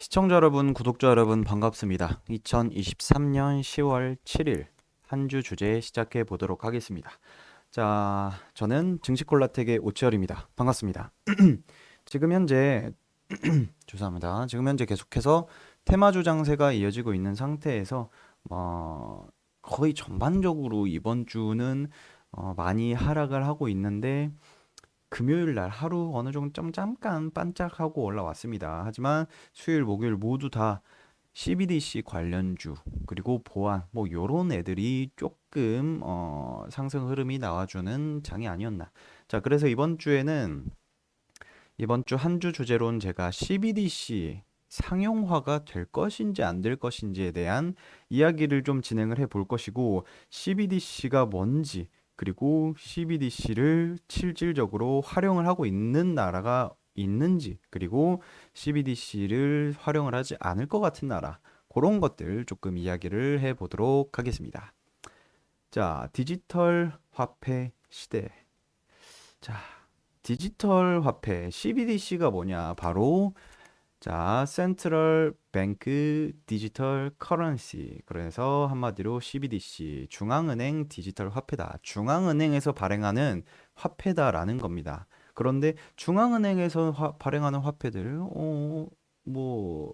시청자 여러분, 구독자 여러분 반갑습니다. 2023년 10월 7일 한 주 주제 시작해 보도록 하겠습니다. 자, 저는 증시콜라텍의 오치열입니다. 반갑습니다. 지금 현재 죄송합니다. 지금 현재 계속해서 테마주 장세가 이어지고 있는 상태에서 어, 거의 전반적으로 이번 주는 어, 많이 하락을 하고 있는데 금요일 날 하루 어느 정도 좀 잠깐 반짝하고 올라왔습니다. 하지만 수요일, 목요일 모두 다 CBDC 관련주 그리고 보안 뭐 요런 애들이 조금 어, 상승 흐름이 나와주는 장이 아니었나. 자, 그래서 이번 주에는 이번 주 한 주 주제로는 제가 CBDC 상용화가 될 것인지 안 될 것인지에 대한 이야기를 좀 진행을 해 볼 것이고 CBDC가 뭔지 그리고 CBDC를 실질적으로 활용을 하고 있는 나라가 있는지 그리고 CBDC를 활용을 하지 않을 것 같은 나라 그런 것들 조금 이야기를 해 보도록 하겠습니다. 자, 디지털 화폐 시대. 자, 디지털 화폐 CBDC가 뭐냐? 바로 자, 센트럴 뱅크 디지털 커런시. 그래서 한마디로 CBDC, 중앙은행 디지털 화폐다. 중앙은행에서 발행하는 화폐다라는 겁니다. 그런데 중앙은행에서 화- 발행하는 화폐들, 어, 뭐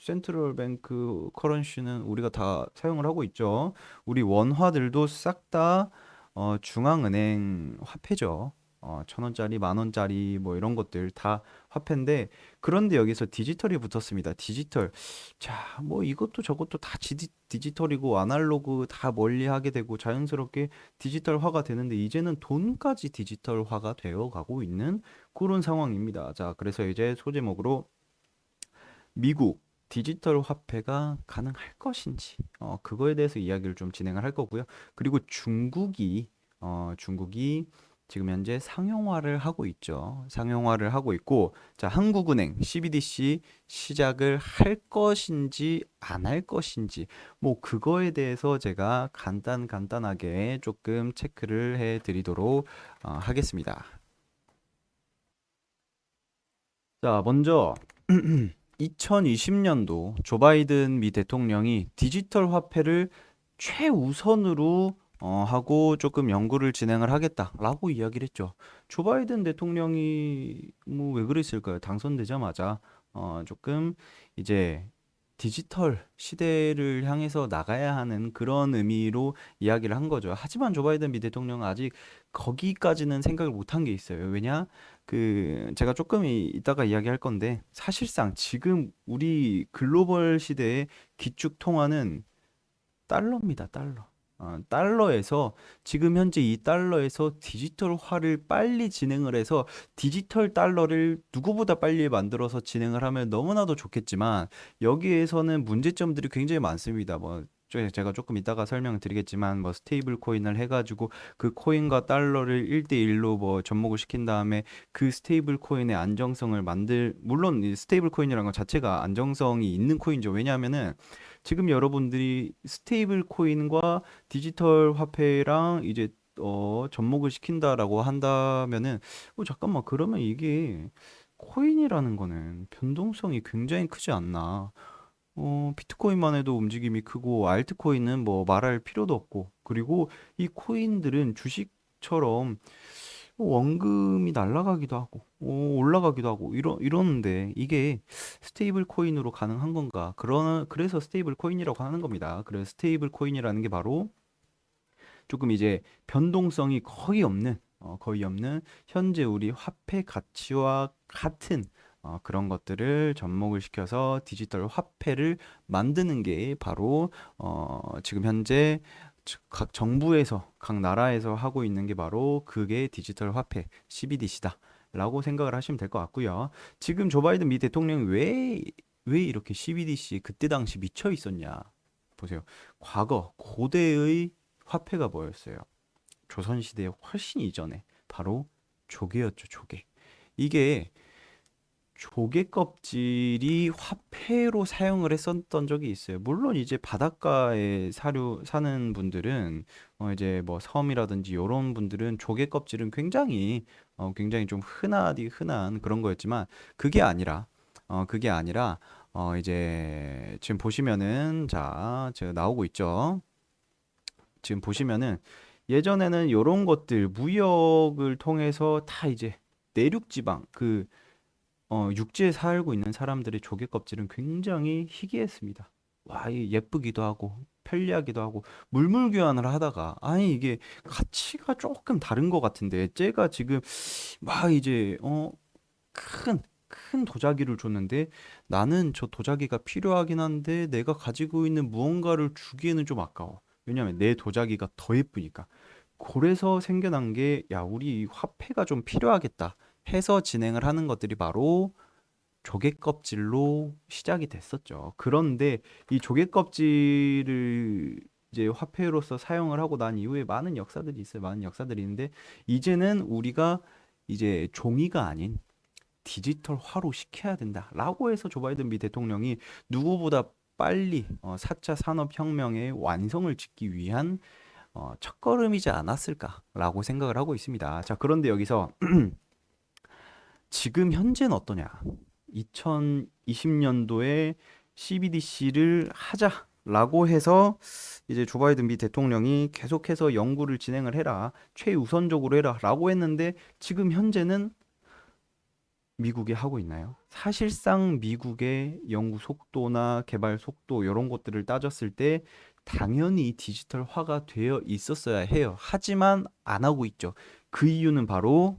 센트럴 뱅크 커런시는 우리가 다 사용을 하고 있죠. 우리 원화들도 싹다 어, 중앙은행 화폐죠. 어, 천 원짜리, 만 원짜리 뭐 이런 것들 다 화폐인데 그런데 여기서 디지털이 붙었습니다. 디지털. 자, 뭐 이것도 저것도 다 지디, 디지털이고 아날로그 다 멀리하게 되고 자연스럽게 디지털화가 되는데 이제는 돈까지 디지털화가 되어 가고 있는 그런 상황입니다. 자, 그래서 이제 소제목으로 미국 디지털 화폐가 가능할 것인지 어, 그거에 대해서 이야기를 좀 진행을 할 거고요. 그리고 중국이 어, 중국이 지금 현재 상용화를 하고 있죠. 상용화를 하고 있고 자, 한국은행 CBDC 시작을 할 것인지 안 할 것인지 뭐 그거에 대해서 제가 간단 간단하게 조금 체크를 해 드리도록 어, 하겠습니다. 자, 먼저 2020년도 조 바이든 미 대통령이 디지털 화폐를 최우선으로 어, 하고 조금 연구를 진행을 하겠다라고 이야기를 했죠. 조 바이든 대통령이 뭐 왜 그랬을까요? 당선되자마자 어, 조금 이제 디지털 시대를 향해서 나가야 하는 그런 의미로 이야기를 한 거죠. 하지만 조 바이든 미 대통령은 아직 거기까지는 생각을 못 한 게 있어요. 왜냐? 그 제가 조금 이- 이따가 이야기할 건데 사실상 지금 우리 글로벌 시대의 기축 통화는 달러입니다. 달러. 어, 달러에서 지금 현재 이 달러에서 디지털화를 빨리 진행을 해서 디지털 달러를 누구보다 빨리 만들어서 진행을 하면 너무나도 좋겠지만 여기에서는 문제점들이 굉장히 많습니다. 뭐 저- 제가 조금 이따가 설명드리겠지만 뭐 스테이블 코인을 해가지고 그 코인과 달러를 1대1로 뭐 접목을 시킨 다음에 그 스테이블 코인의 안정성을 만들 물론 이 스테이블 코인이라는 것 자체가 안정성이 있는 코인이죠. 왜냐하면은 지금 여러분들이 스테이블 코인과 디지털 화폐랑 이제 어 접목을 시킨다라고 한다면은 어 잠깐만 그러면 이게 코인이라는 거는 변동성이 굉장히 크지 않나? 어 비트코인만 해도 움직임이 크고 알트코인은 뭐 말할 필요도 없고 그리고 이 코인들은 주식처럼 원금이 날아가기도 하고 어, 올라가기도 하고 이러 이러는데 이게 스테이블 코인으로 가능한 건가? 그러 그래서 스테이블 코인이라고 하는 겁니다. 그래서 스테이블 코인이라는 게 바로 조금 이제 변동성이 거의 없는 어, 거의 없는 현재 우리 화폐 가치와 같은 어, 그런 것들을 접목을 시켜서 디지털 화폐를 만드는 게 바로 어, 지금 현재 즉각 정부에서 각 나라에서 하고 있는 게 바로 그게 디지털 화폐 CBDC다. 라고 생각을 하시면 될 것 같고요. 지금 조 바이든 미 대통령이 왜, 왜 이렇게 CBDC 그때 당시 미쳐 있었냐? 보세요. 과거 고대의 화폐가 뭐였어요? 조선시대에 훨씬 이전에 바로 조개였죠, 조개. 이게 조개 껍질이 화폐로 사용을 했었던 적이 있어요. 물론 이제 바닷가에 사료 사는 분들은 어 이제 뭐 섬이라든지 요런 분들은 조개 껍질은 굉장히 어 굉장히 좀 흔하디 흔한 그런 거였지만 그게 아니라 어 그게 아니라 어, 이제 지금 보시면은 자, 제가 나오고 있죠. 지금 보시면은 예전에는 요런 것들 무역을 통해서 다 이제 내륙 지방 그 어, 육지에 살고 있는 사람들의 조개 껍질은 굉장히 희귀했습니다. 와, 이 예쁘기도 하고 편리하기도 하고 물물 교환을 하다가 아니 이게 가치가 조금 다른 것 같은데 쟤가 지금 막 이제 어큰 큰 도자기를 줬는데 나는 저 도자기가 필요하긴 한데 내가 가지고 있는 무언가를 주기에는 좀 아까워. 왜냐면 내 도자기가 더 예쁘니까. 그래서 생겨난 게 야, 우리 화폐가 좀 필요하겠다 해서 진행을 하는 것들이 바로 조개 껍질로 시작이 됐었죠. 그런데 이 조개 껍질을 이제 화폐로서 사용을 하고 난 이후에 많은 역사들이 있어요. 많은 역사들이 있는데 이제는 우리가 이제 종이가 아닌 디지털화로 시켜야 된다라고 해서 조 바이든 미 대통령이 누구보다 빨리 어, 4차 산업혁명의 완성을 짓기 위한 어, 첫걸음이지 않았을까라고 생각을 하고 있습니다. 자, 그런데 여기서 지금 현재는 어떠냐? 2020년도에 CBDC를 하자 라고 해서 이제 조 바이든 미 대통령이 계속해서 연구를 진행을 해라. 최우선적으로 해라 라고 했는데 지금 현재는 미국이 하고 있나요? 사실상 미국의 연구 속도나 개발 속도 이런 것들을 따졌을 때 당연히 디지털화가 되어 있었어야 해요. 하지만 안 하고 있죠. 그 이유는 바로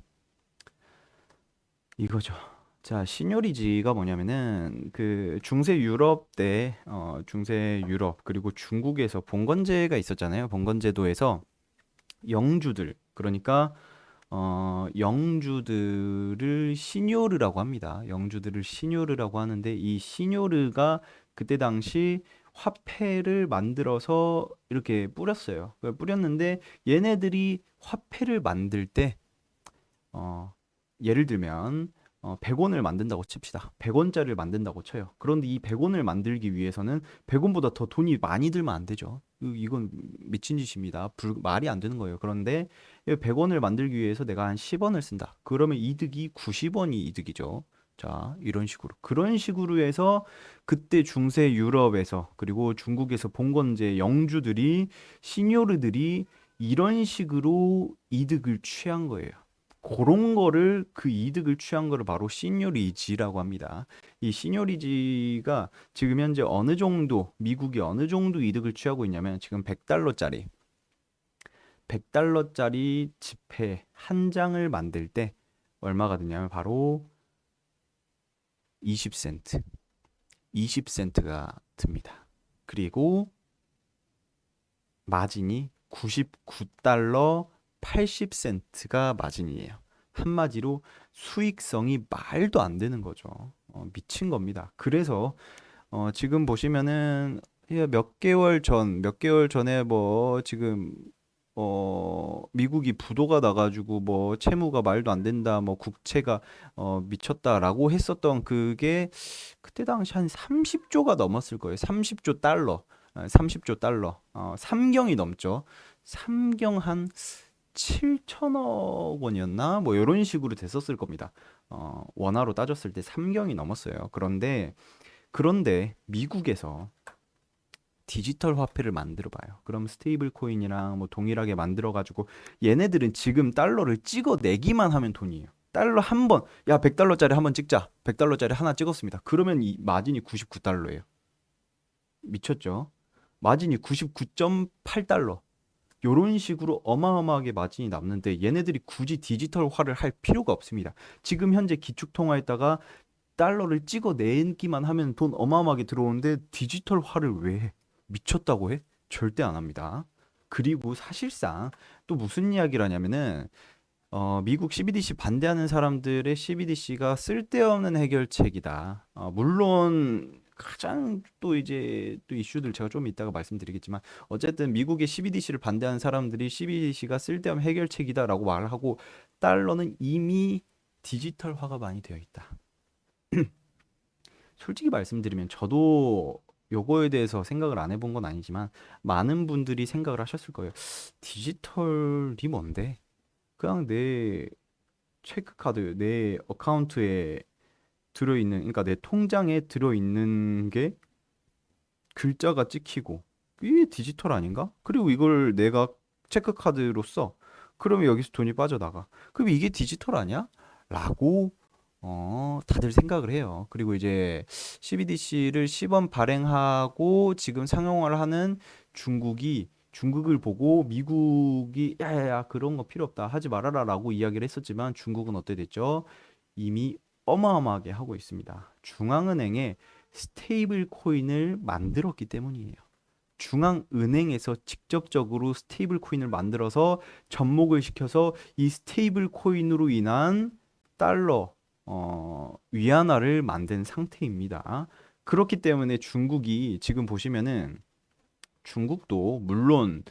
이거죠. 자, 시뇰리지가 뭐냐면은 그 중세 유럽 때 어, 중세 유럽 그리고 중국에서 봉건제가 있었잖아요. 봉건제도에서 영주들 그러니까 어, 영주들을 시뇰르라고 합니다. 영주들을 시뇰르라고 하는데 이 시뇰르가 그때 당시 화폐를 만들어서 이렇게 뿌렸어요. 뿌렸는데 얘네들이 화폐를 만들 때 어, 예를 들면 어, 100원을 만든다고 칩시다. 100원짜리를 만든다고 쳐요. 그런데 이 100원을 만들기 위해서는 100원보다 더 돈이 많이 들면 안 되죠. 이- 이건 미친 짓입니다. 불, 말이 안 되는 거예요. 그런데 100원을 만들기 위해서 내가 한 10원을 쓴다. 그러면 이득이 90원이 이득이죠. 자, 이런 식으로. 그런 식으로 해서 그때 중세 유럽에서 그리고 중국에서 봉건제 영주들이 시뇰르들이 이런 식으로 이득을 취한 거예요. 그런 거를 그 이득을 취한 거를 바로 시뇰리지라고 합니다. 이 시뇰리지가 지금 현재 어느 정도 미국이 어느 정도 이득을 취하고 있냐면 지금 100달러짜리 100달러짜리 지폐 한 장을 만들 때 얼마가 드냐면 바로 20센트. 20센트가 듭니다. 그리고 마진이 99달러 80센트가 마진이에요. 한마디로 수익성이 말도 안 되는 거죠. 어, 미친 겁니다. 그래서 어, 지금 보시면은 예, 몇 개월 전, 몇 개월 전에 뭐 지금 어, 미국이 부도가 나가지고 뭐 채무가 말도 안 된다, 뭐 국채가 어, 미쳤다라고 했었던 그게 그때 당시 한 30조가 넘었을 거예요. 30조 달러, 어, 30조 달러, 어, 삼경이 넘죠. 삼경 한 7천억 원이었나? 뭐 이런 식으로 됐었을 겁니다. 어, 원화로 따졌을 때 삼경이 넘었어요. 그런데 그런데 미국에서 디지털 화폐를 만들어 봐요. 그럼 스테이블 코인이랑 뭐 동일하게 만들어 가지고 얘네들은 지금 달러를 찍어 내기만 하면 돈이에요. 달러 한 번, 야, 100달러짜리 한 번 찍자. 100달러짜리 하나 찍었습니다. 그러면 이 마진이 99달러예요. 미쳤죠? 마진이 99.8달러. 요런 식으로 어마어마하게 마진이 남는데 얘네들이 굳이 디지털화를 할 필요가 없습니다. 지금 현재 기축통화에다가 달러를 찍어 내기만 하면 돈 어마어마하게 들어오는데 디지털화를 왜 해? 미쳤다고 해? 절대 안 합니다. 그리고 사실상 또 무슨 이야기를 하냐면은 어, 미국 CBDC 반대하는 사람들의 CBDC가 쓸데없는 해결책이다. 어, 물론 가장 또 이제 또 이슈들 제가 좀 이따가 말씀드리겠지만 어쨌든 미국의 CBDC를 반대하는 사람들이 CBDC가 쓸데없는 해결책이다라고 말을 하고 달러는 이미 디지털화가 많이 되어 있다. 솔직히 말씀드리면 저도 요거에 대해서 생각을 안 해본 건 아니지만 많은 분들이 생각을 하셨을 거예요. 디지털이 뭔데? 그냥 내 체크카드, 내 어카운트에 들어있는 그러니까 내 통장에 들어있는 게 글자가 찍히고 이게 디지털 아닌가? 그리고 이걸 내가 체크카드로 써. 그러면 여기서 돈이 빠져나가. 그럼 이게 디지털 아니야? 라고 어, 다들 생각을 해요. 그리고 이제 CBDC를 시범 발행하고 지금 상용화를 하는 중국이 중국을 보고 미국이 야야야 그런 거 필요 없다 하지 말아라라고 이야기를 했었지만 중국은 어때 됐죠? 이미 어마어마하게 하고 있습니다. 중앙은행에 스테이블 코인을 만들었기 때문이에요. 중앙은행에서 직접적으로 스테이블 코인을 만들어서 접목을 시켜서 이 스테이블 코인으로 인한 달러 어, 위안화를 만든 상태입니다. 그렇기 때문에 중국이 지금 보시면은 중국도 물론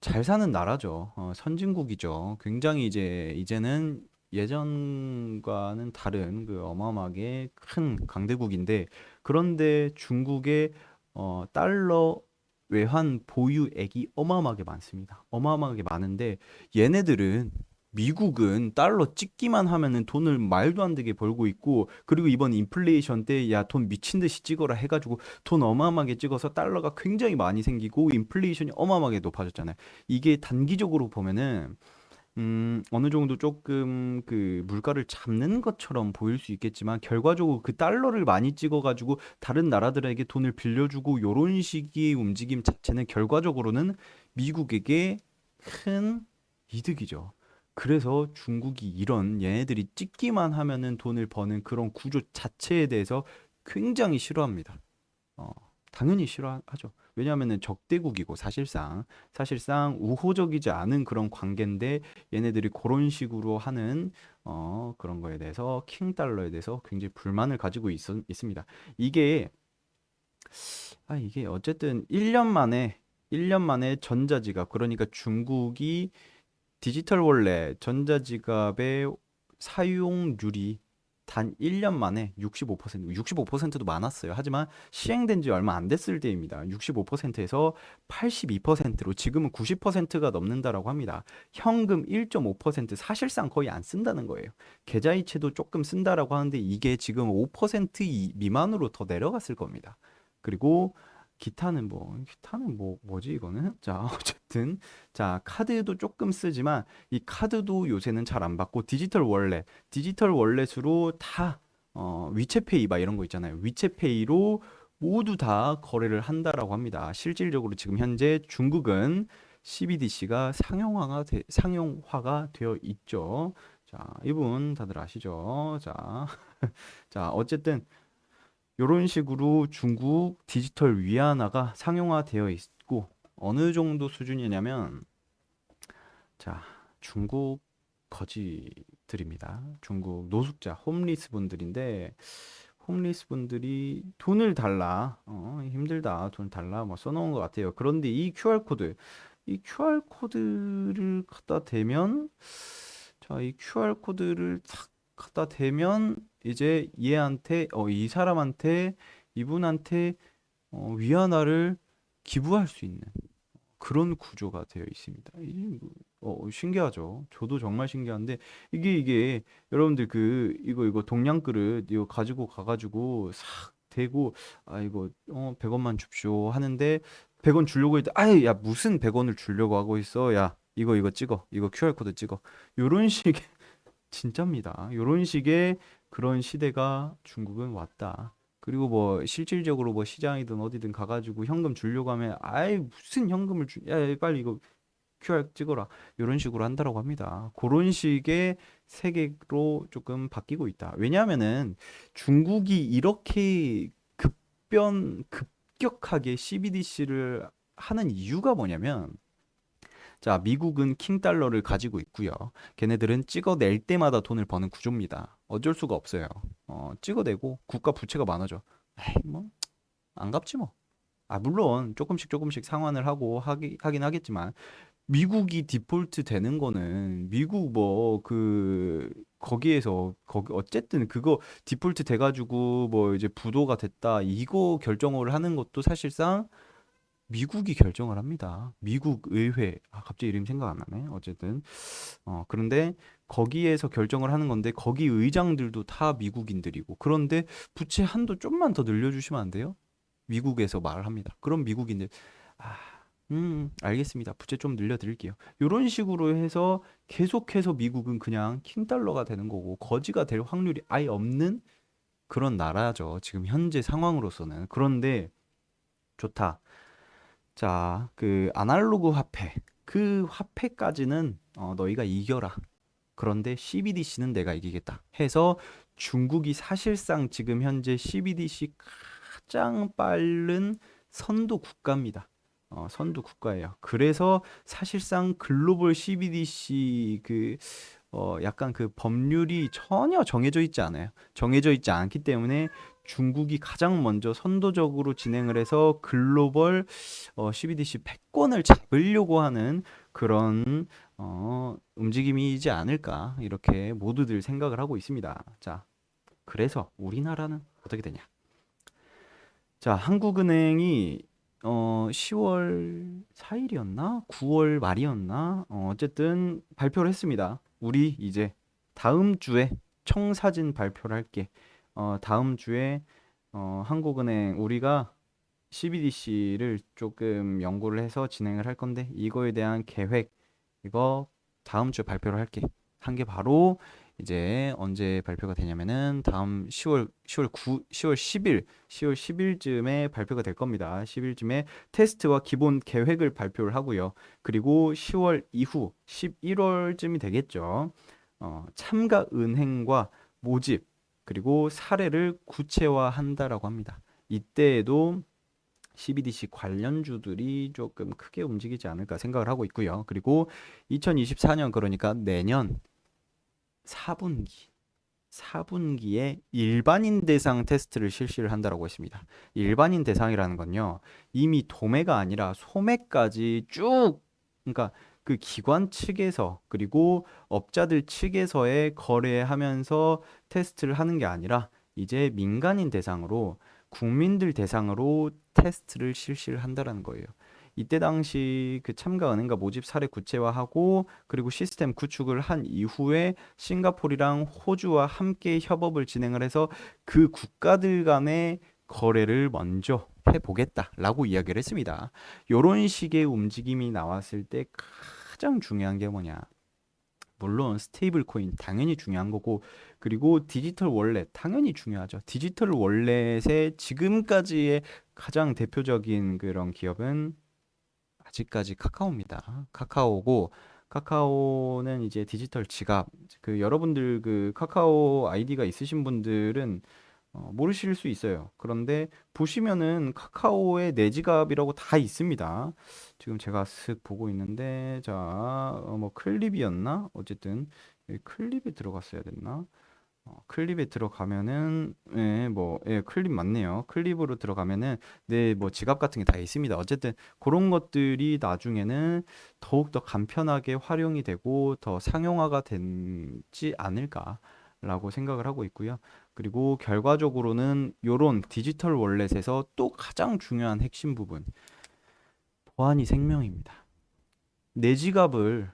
잘 사는 나라죠. 어, 선진국이죠. 굉장히 이제 이제는 예전과는 다른 그 어마어마하게 큰 강대국인데 그런데 중국의 어, 달러 외환 보유액이 어마어마하게 많습니다. 어마어마하게 많은데 얘네들은 미국은 달러 찍기만 하면은 돈을 말도 안 되게 벌고 있고 그리고 이번 인플레이션 때 야 돈 미친 듯이 찍어라 해가지고 돈 어마어마하게 찍어서 달러가 굉장히 많이 생기고 인플레이션이 어마어마하게 높아졌잖아요. 이게 단기적으로 보면은 음, 어느 정도 조금 그 물가를 잡는 것처럼 보일 수 있겠지만 결과적으로 그 달러를 많이 찍어 가지고 다른 나라들에게 돈을 빌려주고 요런 식의 움직임 자체는 결과적으로는 미국에게 큰 이득이죠. 그래서 중국이 이런 얘네들이 찍기만 하면은 돈을 버는 그런 구조 자체에 대해서 굉장히 싫어합니다. 어, 당연히 싫어하죠. 왜냐하면은 적대국이고 사실상 사실상 우호적이지 않은 그런 관계인데 얘네들이 그런 식으로 하는 어, 그런 거에 대해서 킹 달러에 대해서 굉장히 불만을 가지고 있, 있습니다. 이게 아 이게 어쨌든 1년 만에 1년 만에 전자지갑 그러니까 중국이 디지털 월렛 전자지갑의 사용률이 단 1년 만에 65%, 65%도 많았어요. 하지만 시행된 지 얼마 안 됐을 때입니다. 65%에서 82%로 지금은 90%가 넘는다라고 합니다. 현금 1.5% 사실상 거의 안 쓴다는 거예요. 계좌이체도 조금 쓴다라고 하는데 이게 지금 5% 미만으로 더 내려갔을 겁니다. 그리고 기타는 뭐 기타는 뭐 뭐지 이거는? 자 어쨌든. 자 카드도 조금 쓰지만 이 카드도 요새는 잘 안 받고 디지털 월렛 디지털 월렛으로 다 어, 위챗페이 막 이런 거 있잖아요. 위챗페이로 모두 다 거래를 한다라고 합니다. 실질적으로 지금 현재 중국은 CBDC가 상용화가 되, 상용화가 되어 있죠. 자 이분 다들 아시죠? 자 자 어쨌든 이런 식으로 중국 디지털 위안화가 상용화되어 있고 어느 정도 수준이냐면 자 중국 거지들입니다. 중국 노숙자 홈리스 분들인데 홈리스 분들이 돈을 달라 어, 힘들다 돈 달라 뭐 써놓은 것 같아요. 그런데 이 QR 코드 이 QR 코드를 갖다 대면 자 이 QR 코드를 탁 갖다 대면 이제 얘한테 어, 이 사람한테 이분한테 어, 위안화를 기부할 수 있는 그런 구조가 되어 있습니다. 어, 신기하죠. 저도 정말 신기한데 이게 이게 여러분들 그 이거 이거 동양 그릇 이거 가지고 가가지고 싹 대고 아 이거 어 100원만 줍쇼 하는데 100원 주려고 했는데 아이 야 무슨 100원을 주려고 하고 있어 야 이거 이거 찍어 이거 QR 코드 찍어 요런 식의 진짜입니다. 요런 식의 그런 시대가 중국은 왔다. 그리고 뭐 실질적으로 뭐 시장이든 어디든 가가지고 현금 주려고 하면 아이 무슨 현금을 주, 야 빨리 이거 QR 찍어라 이런 식으로 한다라고 합니다. 그런 식의 세계로 조금 바뀌고 있다. 왜냐하면은 중국이 이렇게 급변 급격하게 CBDC를 하는 이유가 뭐냐면 자, 미국은 킹 달러를 가지고 있고요. 걔네들은 찍어낼 때마다 돈을 버는 구조입니다. 어쩔 수가 없어요. 어, 찍어내고 국가 부채가 많아져. 에이, 뭐, 안 갚지 뭐. 아, 물론 조금씩 조금씩 상환을 하고 하기, 하긴 하겠지만 미국이 디폴트 되는 거는 미국 뭐 그 거기에서 거기 어쨌든 그거 디폴트 돼 가지고 뭐 이제 부도가 됐다 이거 결정을 하는 것도 사실상 미국이 결정을 합니다. 미국 의회, 아, 갑자기 이름 생각 안 나네. 어쨌든, 어, 그런데 거기에서 결정을 하는 건데, 거기 의장들도 다 미국인들이고, 그런데 부채 한도 좀만 더 늘려주시면 안 돼요? 미국에서 말을 합니다. 그럼 미국인들, 아, 음, 알겠습니다. 부채 좀 늘려드릴게요. 이런 식으로 해서 계속해서 미국은 그냥 킹달러가 되는 거고, 거지가 될 확률이 아예 없는 그런 나라죠. 지금 현재 상황으로서는. 그런데, 좋다. 자, 그 아날로그 화폐, 그 화폐까지는 어, 너희가 이겨라. 그런데 CBDC는 내가 이기겠다. 해서 중국이 사실상 지금 현재 CBDC 가장 빠른 선도 국가입니다. 어, 선도 국가예요. 그래서 사실상 글로벌 CBDC 그 어, 약간 그 법률이 전혀 정해져 있지 않아요. 정해져 있지 않기 때문에 중국이 가장 먼저 선도적으로 진행을 해서 글로벌 어, CBDC 패권을 잡으려고 하는 그런 어, 움직임이지 않을까 이렇게 모두들 생각을 하고 있습니다. 자, 그래서 우리나라는 어떻게 되냐? 자, 한국은행이 어, 10월 4일이었나? 9월 말이었나? 어, 어쨌든 발표를 했습니다. 우리 이제 다음 주에 청사진 발표를 할게. 어, 다음 주에 어, 한국은행 우리가 CBDC를 조금 연구를 해서 진행을 할 건데 이거에 대한 계획 이거 다음 주에 발표를 할게. 한 게 바로 이제 언제 발표가 되냐면은 다음 10월 10월 9 10월 10일 10월 10일쯤에 발표가 될 겁니다. 10일쯤에 테스트와 기본 계획을 발표를 하고요. 그리고 10월 이후 11월쯤이 되겠죠. 어, 참가 은행과 모집 그리고 사례를 구체화한다라고 합니다. 이때에도 CBDC 관련주들이 조금 크게 움직이지 않을까 생각을 하고 있고요. 그리고 2024년 그러니까 내년 4분기 4분기에 일반인 대상 테스트를 실시를 한다라고 했습니다. 일반인 대상이라는 건요. 이미 도매가 아니라 소매까지 쭉 그러니까 그 기관 측에서 그리고 업자들 측에서의 거래하면서 테스트를 하는 게 아니라 이제 민간인 대상으로 국민들 대상으로 테스트를 실시를 한다라는 거예요. 이때 당시 그 참가 은행과 모집 사례 구체화하고 그리고 시스템 구축을 한 이후에 싱가포르랑 호주와 함께 협업을 진행을 해서 그 국가들 간의 거래를 먼저 해보겠다라고 이야기를 했습니다. 이런 식의 움직임이 나왔을 때 가장 중요한 게 뭐냐? 물론 스테이블 코인 당연히 중요한 거고 그리고 디지털 월렛 당연히 중요하죠. 디지털 월렛의 지금까지의 가장 대표적인 그런 기업은 아직까지 카카오입니다. 카카오고 카카오는 이제 디지털 지갑 그 여러분들 그 카카오 아이디가 있으신 분들은 어, 모르실 수 있어요. 그런데 보시면은 카카오의 내 지갑이라고 다 있습니다. 지금 제가 슥 보고 있는데 자, 어, 뭐 클립이었나? 어쨌든 여기 클립에 들어갔어야 됐나? 어, 클립에 들어가면은 예, 뭐 예, 클립 맞네요. 클립으로 들어가면은 네, 뭐 지갑 같은 게 다 있습니다. 어쨌든 그런 것들이 나중에는 더욱 더 간편하게 활용이 되고 더 상용화가 되지 않을까라고 생각을 하고 있고요. 그리고 결과적으로는 요런 디지털 월렛에서 또 가장 중요한 핵심 부분 보안이 생명입니다. 내 지갑을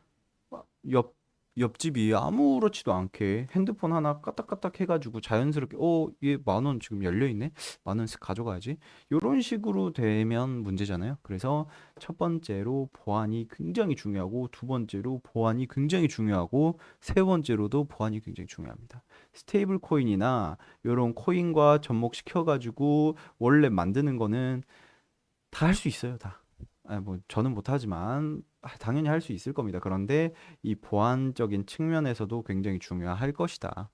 옆 옆집이 아무렇지도 않게 핸드폰 하나 까딱까딱 해가지고 자연스럽게 어, 얘 만 원 지금 열려 있네. 만 원씩 가져가야지. 요런 식으로 되면 문제잖아요. 그래서 첫 번째로 보안이 굉장히 중요하고 두 번째로 보안이 굉장히 중요하고 세 번째로도 보안이 굉장히 중요합니다. 스테이블 코인이나 요런 코인과 접목시켜 가지고 원래 만드는 거는 다 할 수 있어요, 다. 아, 뭐 저는 못하지만 아, 당연히 할 수 있을 겁니다. 그런데 이 보안적인 측면에서도 굉장히 중요할 것이다.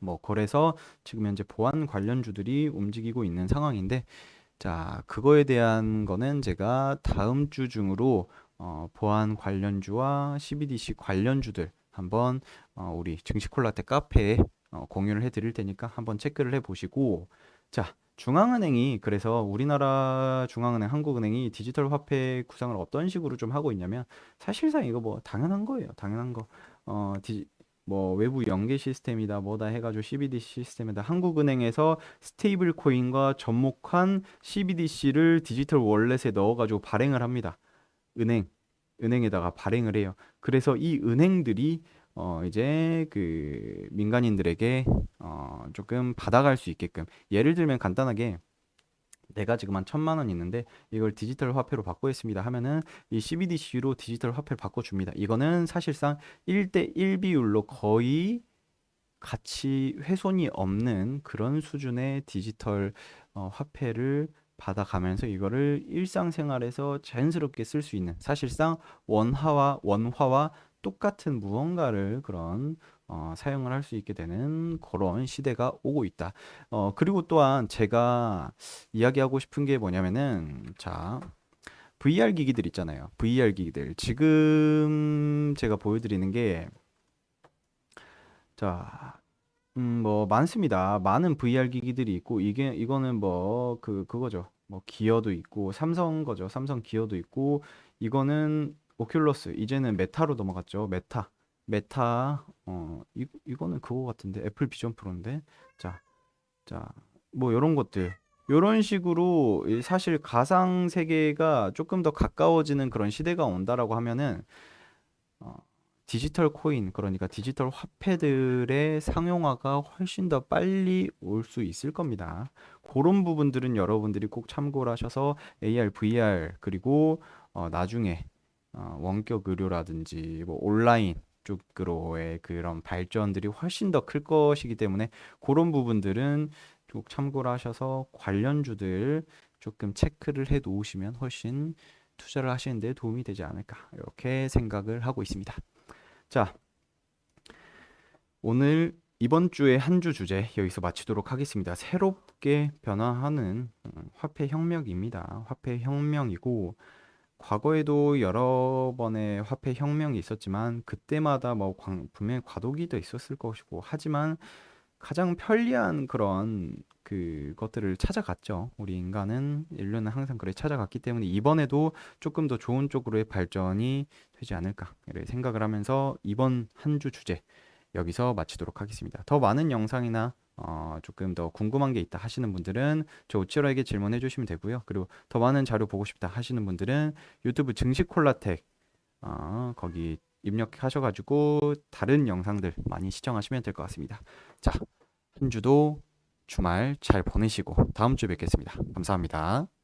뭐 그래서 지금 현재 보안 관련주들이 움직이고 있는 상황인데 자 그거에 대한 거는 제가 다음 주 중으로 어, 보안 관련주와 CBDC 관련주들 한번 어, 우리 증시콜라테 카페에 어, 공유를 해드릴 테니까 한번 체크를 해보시고 자 중앙은행이 그래서 우리나라 중앙은행 한국은행이 디지털 화폐 구상을 어떤 식으로 좀 하고 있냐면 사실상 이거 뭐 당연한 거예요. 당연한 거. 어, 디, 뭐 외부 연계 시스템이다 뭐다 해가지고 CBDC 시스템이다 한국은행에서 스테이블 코인과 접목한 CBDC를 디지털 월렛에 넣어가지고 발행을 합니다. 은행 은행에다가 발행을 해요. 그래서 이 은행들이 어 이제 그 민간인들에게 어 조금 받아갈 수 있게끔 예를 들면 간단하게 내가 지금 한 천만 원 있는데 이걸 디지털 화폐로 바꾸겠습니다 하면은 이 CBDC로 디지털 화폐를 바꿔줍니다. 이거는 사실상 1대1 비율로 거의 가치 훼손이 없는 그런 수준의 디지털 어, 화폐를 받아가면서 이거를 일상생활에서 자연스럽게 쓸 수 있는 사실상 원화와 원화와 똑같은 무언가를 그런 어, 사용을 할 수 있게 되는 그런 시대가 오고 있다. 어, 그리고 또한 제가 이야기하고 싶은 게 뭐냐면은 자 VR 기기들 있잖아요. VR 기기들 지금 제가 보여드리는 게 자, 음, 뭐 많습니다. 많은 VR 기기들이 있고 이게 이거는 뭐 그 그거죠. 뭐 기어도 있고 삼성 거죠. 삼성 기어도 있고 이거는 오큘러스 이제는 메타로 넘어갔죠. 메타. 메타 어 이, 이거는 그거 같은데 애플 비전 프로인데 자, 자, 뭐 이런 것들 이런 식으로 이 사실 가상 세계가 조금 더 가까워지는 그런 시대가 온다라고 하면은 어, 디지털 코인, 그러니까 디지털 화폐들의 상용화가 훨씬 더 빨리 올 수 있을 겁니다. 그런 부분들은 여러분들이 꼭 참고를 하셔서 AR, VR, 그리고 어, 나중에 어, 원격 의료라든지 뭐 온라인 쪽으로의 그런 발전들이 훨씬 더 클 것이기 때문에 그런 부분들은 꼭 참고를 하셔서 관련주들 조금 체크를 해 놓으시면 훨씬 투자를 하시는 데 도움이 되지 않을까 이렇게 생각을 하고 있습니다. 자, 오늘 이번 주의 한 주 주제 여기서 마치도록 하겠습니다. 새롭게 변화하는 음, 화폐 혁명입니다. 화폐 혁명이고 과거에도 여러 번의 화폐 혁명이 있었지만 그때마다 뭐 광- 분명히 과도기도 있었을 것이고 하지만 가장 편리한 그런 그것들을 찾아갔죠. 우리 인간은 인류는 항상 그래 찾아갔기 때문에 이번에도 조금 더 좋은 쪽으로의 발전이 되지 않을까 이렇게 생각을 하면서 이번 한 주 주제 여기서 마치도록 하겠습니다. 더 많은 영상이나 어, 조금 더 궁금한 게 있다 하시는 분들은 저 오치러에게 질문해 주시면 되고요. 그리고 더 많은 자료 보고 싶다 하시는 분들은 유튜브 증식 콜라텍 어, 거기 입력하셔가지고 다른 영상들 많이 시청하시면 될 것 같습니다. 자, 한 주도 주말 잘 보내시고 다음 주에 뵙겠습니다. 감사합니다.